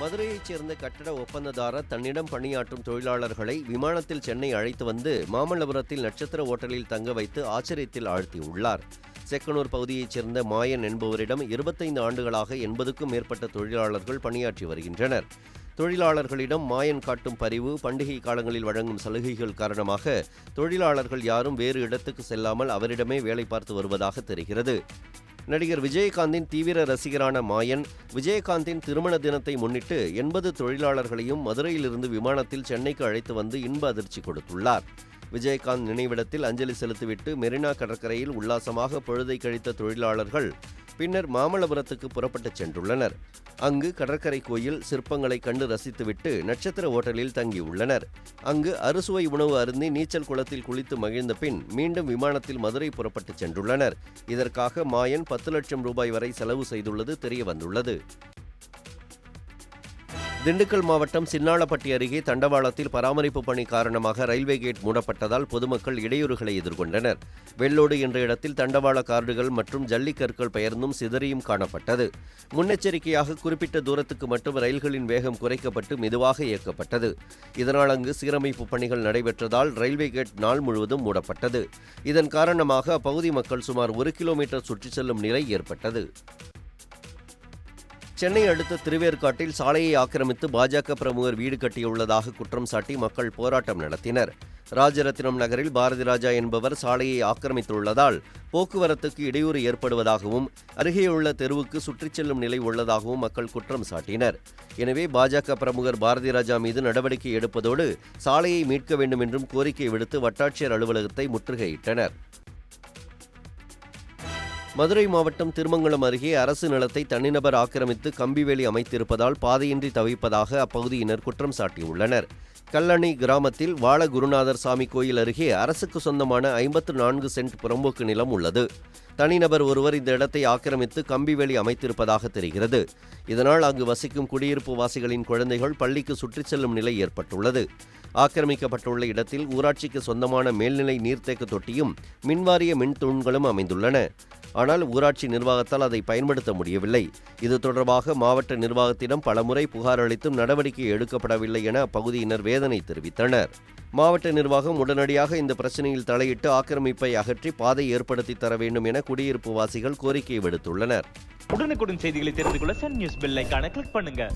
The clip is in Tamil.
மதுரையைச் சேர்ந்த கட்டட ஒப்பந்ததாரர் தன்னிடம் பணியாற்றும் தொழிலாளர்களை விமானத்தில் சென்னை அழைத்து வந்து மாமல்லபுரத்தில் நட்சத்திர ஓட்டலில் தங்க வைத்து ஆச்சரியத்தில் ஆழ்த்தியுள்ளார். செக்கனூர் பகுதியைச் சேர்ந்த மாயன் என்பவரிடம் இருபத்தைந்து ஆண்டுகளாக எண்பதுக்கும் மேற்பட்ட தொழிலாளர்கள் பணியாற்றி வருகின்றனர். தொழிலாளர்களிடம் மாயன் காட்டும் பரிவு பண்டிகை காலங்களில் வழங்கும் சலுகைகள் காரணமாக தொழிலாளர்கள் யாரும் வேறு இடத்துக்கு செல்லாமல் அவரிடமே வேலை பார்த்து வருவதாக தெரிகிறது. நடிகர் விஜயகாந்தின் தீவிர ரசிகரான மாயன் விஜயகாந்தின் திருமண தினத்தை முன்னிட்டு எண்பது தொழிலாளர்களையும் மதுரையிலிருந்து விமானத்தில் சென்னைக்கு அழைத்து வந்து இன்ப அதிர்ச்சி கொடுத்துள்ளார். விஜயகாந்த் நினைவிடத்தில் அஞ்சலி செலுத்திவிட்டு மெரினா கடற்கரையில் உல்லாசமாக பொழுதை கழித்த தொழிலாளர்கள் பின்னர் மாமல்லபுரத்துக்கு புறப்பட்டுச் சென்றுள்ளனர். அங்கு கடற்கரை கோயில் சிற்பங்களை கண்டு ரசித்துவிட்டு நட்சத்திர ஓட்டலில் தங்கியுள்ளனர். அங்கு அறுசுவை உணவு அருந்தி நீச்சல் குளத்தில் குளித்து மகிழ்ந்த பின் மீண்டும் விமானத்தில் மதுரை புறப்பட்டுச் சென்றுள்ளனர். இதற்காக மாயன் பத்து லட்சம் ரூபாய் வரை செலவு செய்துள்ளது தெரியவந்துள்ளது. திண்டுக்கல் மாவட்டம் சின்னாளப்பட்டி அருகே தண்டவாளத்தில் பராமரிப்பு பணி காரணமாக ரயில்வே கேட் மூடப்பட்டதால் பொதுமக்கள் இடையூறுகளை எதிர்கொண்டனர். வெள்ளோடு என்ற இடத்தில் தண்டவாள கார்டுகள் மற்றும் ஜல்லிக்கற்கள் பெயர்ந்தும் சிதறியும் காணப்பட்டது. முன்னெச்சரிக்கையாக குறிப்பிட்ட தூரத்துக்கு மட்டும் ரயில்களின் வேகம் குறைக்கப்பட்டு மெதுவாக இயக்கப்பட்டது. இதனால் அங்கு சீரமைப்பு பணிகள் நடைபெற்றதால் ரயில்வே கேட் நாள் முழுவதும் மூடப்பட்டது. இதன் காரணமாக அப்பகுதி மக்கள் சுமார் ஒரு கிலோமீட்டர் சுற்றிச் செல்லும் நிலை ஏற்பட்டது. சென்னை அடுத்த திருவேற்காட்டில் சாலையை ஆக்கிரமித்து பாஜக பிரமுகர் வீடு கட்டியுள்ளதாக குற்றம் சாட்டி மக்கள் போராட்டம் நடத்தினர். ராஜரத்தினம் நகரில் பாரதி ராஜா என்பவர் சாலையை ஆக்கிரமித்துள்ளதால் போக்குவரத்துக்கு இடையூறு ஏற்படுவதாகவும் அருகேயுள்ள தெருவுக்கு சுற்றிச் செல்லும் நிலை உள்ளதாகவும் மக்கள் குற்றம் சாட்டினர். எனவே பாஜக பிரமுகர் பாரதி ராஜா மீது நடவடிக்கை எடுப்பதோடு சாலையை மீட்க வேண்டும் என்றும் கோரிக்கை விடுத்து வட்டாட்சியர் அலுவலகத்தை முற்றுகையிட்டனர். மதுரை மாவட்டம் திருமங்கலம் அருகே அரசு நிலத்தை தனிநபர் ஆக்கிரமித்து கம்பிவேலி அமைத்திருப்பதால் பாதையின்றி தவிப்பதாக அப்பகுதியினர் குற்றம் சாட்டியுள்ளனர். கல்லணை கிராமத்தில் வாழ குருநாதர் சாமி கோயில் அருகே அரசுக்கு சொந்தமான ஐம்பத்து நான்கு சென்ட் புறம்போக்கு நிலம் உள்ளது. தனிநபர் ஒருவர் இந்த இடத்தை ஆக்கிரமித்து கம்பிவேலி அமைத்திருப்பதாக தெரிகிறது. இதனால் அங்கு வசிக்கும் குடியிருப்பு வாசிகளின் குழந்தைகள் பள்ளிக்கு சுற்றிச் செல்லும் நிலை ஏற்பட்டுள்ளது. ஆக்கிரமிக்கப்பட்டுள்ள இடத்தில் ஊராட்சிக்கு சொந்தமான மேல்நிலை நீர்த்தேக்க தொட்டியும் மின்வாரிய மின் தூண்களும் அமைந்துள்ளன. ஆனால் ஊராட்சி நிர்வாகத்தால் அதை பயன்படுத்த முடியவில்லை. இது தொடர்பாக மாவட்ட நிர்வாகத்திடம் பலமுறை புகார் அளித்தும் நடவடிக்கை எடுக்கப்படவில்லை என அப்பகுதியினர் வேதனை தெரிவித்தனர். மாவட்ட நிர்வாகம் உடனடியாக இந்த பிரச்சனையில் தலையிட்டு ஆக்கிரமிப்பை அகற்றி பாதை ஏற்படுத்தி தர வேண்டும் என குடியிருப்பு வாசிகள் கோரிக்கை விடுத்துள்ளனர். உடனுக்குடன் செய்திகளை தெரிந்து கொள்ள சன் நியூஸ் பெல் கிளிக் பண்ணுங்க.